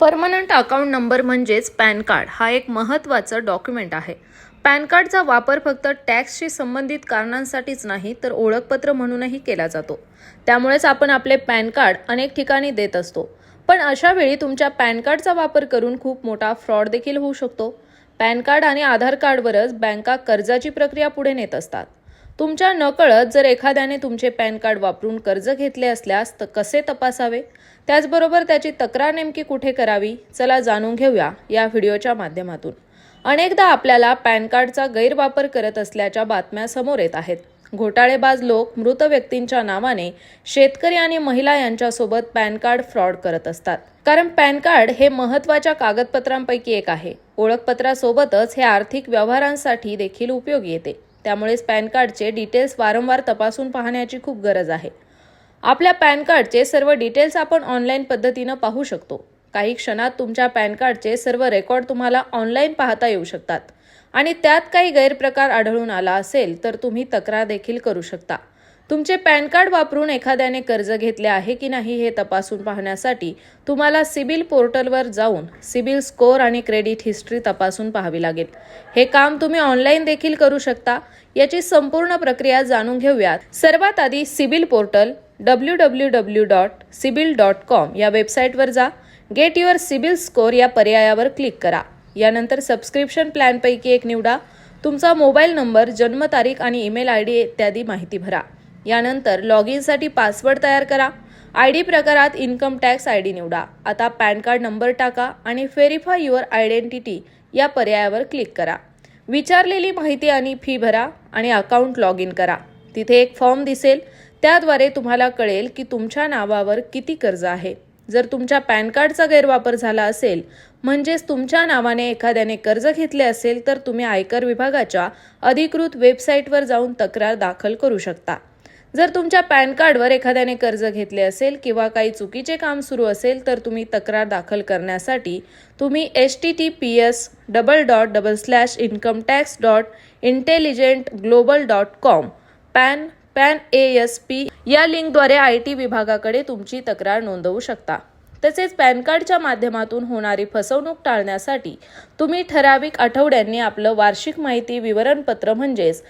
Permanent account number म्हणजेच PAN card हा एक महत्त्वाचं डॉक्युमेंट आहे. पॅन कार्डचा वापर फक्त टॅक्सशी संबंधित कारणांसाठीच नाही तर ओळखपत्र म्हणूनही केला जातो. त्यामुळेच आपण आपले पॅन कार्ड अनेक ठिकाणी देत असतो. पण अशा वेळी तुमच्या पॅन कार्डचा वापर करून खूप मोठा फ्रॉड देखील होऊ शकतो. पॅन कार्ड आणि आधार कार्डवरच बँका कर्जाची प्रक्रिया पुढे नेत असतात. तुमच्या नकळत जर एखाद्याने तुमचे पॅन कार्ड वापरून कर्ज घेतले असल्यास तर कसे तपासावे? त्याचबरोबर त्याची तक्रार नेमकी कुठे करावी? चला जाणून घेऊया या व्हिडिओच्या माध्यमातून. अनेकदा आपल्याला पॅन कार्डचा गैरवापर करत असल्याच्या बातम्या समोर येत आहेत. घोटाळेबाज लोक मृत व्यक्तींच्या नावाने शेतकरी आणि महिला यांच्यासोबत पॅन कार्ड फ्रॉड करत असतात. कारण पॅन कार्ड हे महत्त्वाच्या कागदपत्रांपैकी एक आहे. ओळखपत्रासोबतच हे आर्थिक व्यवहारांसाठी देखील उपयोगी येते. त्यामुळेच पॅन कार्डचे डिटेल्स वारंवार तपासून पाहण्याची खूप गरज आहे. आपल्या पॅन कार्डचे सर्व डिटेल्स आपण ऑनलाईन पद्धतीनं पाहू शकतो. काही क्षणात तुमच्या पॅन कार्डचे सर्व रेकॉर्ड तुम्हाला ऑनलाईन पाहता येऊ शकतात. आणि त्यात काही गैरप्रकार आढळून आला असेल तर तुम्ही तक्रार देखील करू शकता. तुमचे पॅन कार्ड वापरून एखाद्याने कर्ज घेतले आहे की नाही हे तपासून पाहण्यासाठी तुम्हाला सिबिल पोर्टलवर जाऊन सिबिल स्कोअर आणि क्रेडिट हिस्ट्री तपासून पाहावी लागेल. हे काम तुम्ही ऑनलाईन देखील करू शकता. याची संपूर्ण प्रक्रिया जाणून घेऊयात. सर्वात आधी CIBIL portal W W W dot CIBIL dot com या वेबसाईटवर जा. गेट युअर सिबिल स्कोअर या पर्यायावर क्लिक करा. यानंतर सबस्क्रिप्शन प्लॅनपैकी एक निवडा. तुमचा मोबाईल नंबर जन्मतारीख आणि ईमेल आय डी इत्यादी माहिती भरा. यानंतर लॉग इनसाठी पासवर्ड तयार करा. आय डी प्रकारात इन्कम टॅक्स आय डी निवडा. आता पॅन कार्ड नंबर टाका आणि व्हेरीफाय युअर आयडेंटिटी या पर्यायावर क्लिक करा. विचारलेली माहिती आणि फी भरा आणि अकाउंट लॉग इन करा. तिथे एक फॉर्म दिसेल. त्याद्वारे तुम्हाला कळेल की तुमच्या नावावर किती कर्ज आहे. जर तुमच्या पॅन कार्डचा गैरवापर झाला असेल म्हणजेच तुमच्या नावाने एखाद्याने कर्ज घेतले असेल तर तुम्ही आयकर विभागाच्या अधिकृत वेबसाईटवर जाऊन तक्रार दाखल करू शकता. जर तुमच्या पॅन कार्डवर एखाद्याने कर्ज घेतले असेल किंवा काही चुकीचे काम सुरू असेल तर तुम्ही तक्रार दाखल करण्यासाठी तुम्ही H T T P S double dot double slash income tax dot intelligent global dot com PAN PAN A S P या लिंकद्वारे आय टी विभागाकडे तुमची तक्रार नोंदवू शकता. तसेच पॅन कार्डच्या माध्यमातून होणारी फसवणूक टाळण्यासाठी तुम्ही ठराविक आठवड्यांनी आपलं वार्षिक माहिती विवरणपत्र म्हणजेच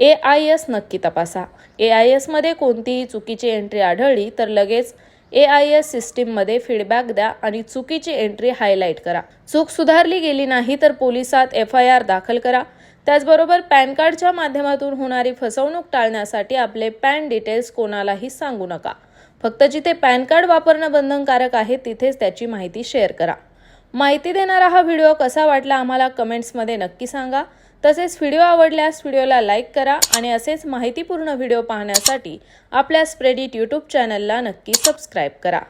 ए आय एस नक्की तपासा. ए आय एसमध्ये कोणतीही चुकीची एंट्री आढळली तर लगेच ए आय एस सिस्टीममध्ये फीडबॅक द्या आणि चुकीची एंट्री हायलाईट करा. चूक सुधारली गेली नाही तर पोलिसात एफ आय आर दाखल करा. त्याचबरोबर पॅन कार्डच्या माध्यमातून होणारी फसवणूक टाळण्यासाठी आपले पॅन डिटेल्स कोणालाही सांगू नका. फक्त जिथे पॅन कार्ड वापरणं बंधनकारक आहे तिथेच त्याची माहिती शेअर करा. माहिती देणारा हा व्हिडिओ कसा वाटला आम्हाला कमेंट्समध्ये नक्की सांगा. तसेच व्हिडिओ आवडल्यास व्हिडिओला लाईक करा आणि असेच माहितीपूर्ण व्हिडिओ पाहण्यासाठी आपल्या स्प्रेडिट यूट्यूब चॅनलला नक्की सबस्क्राईब करा.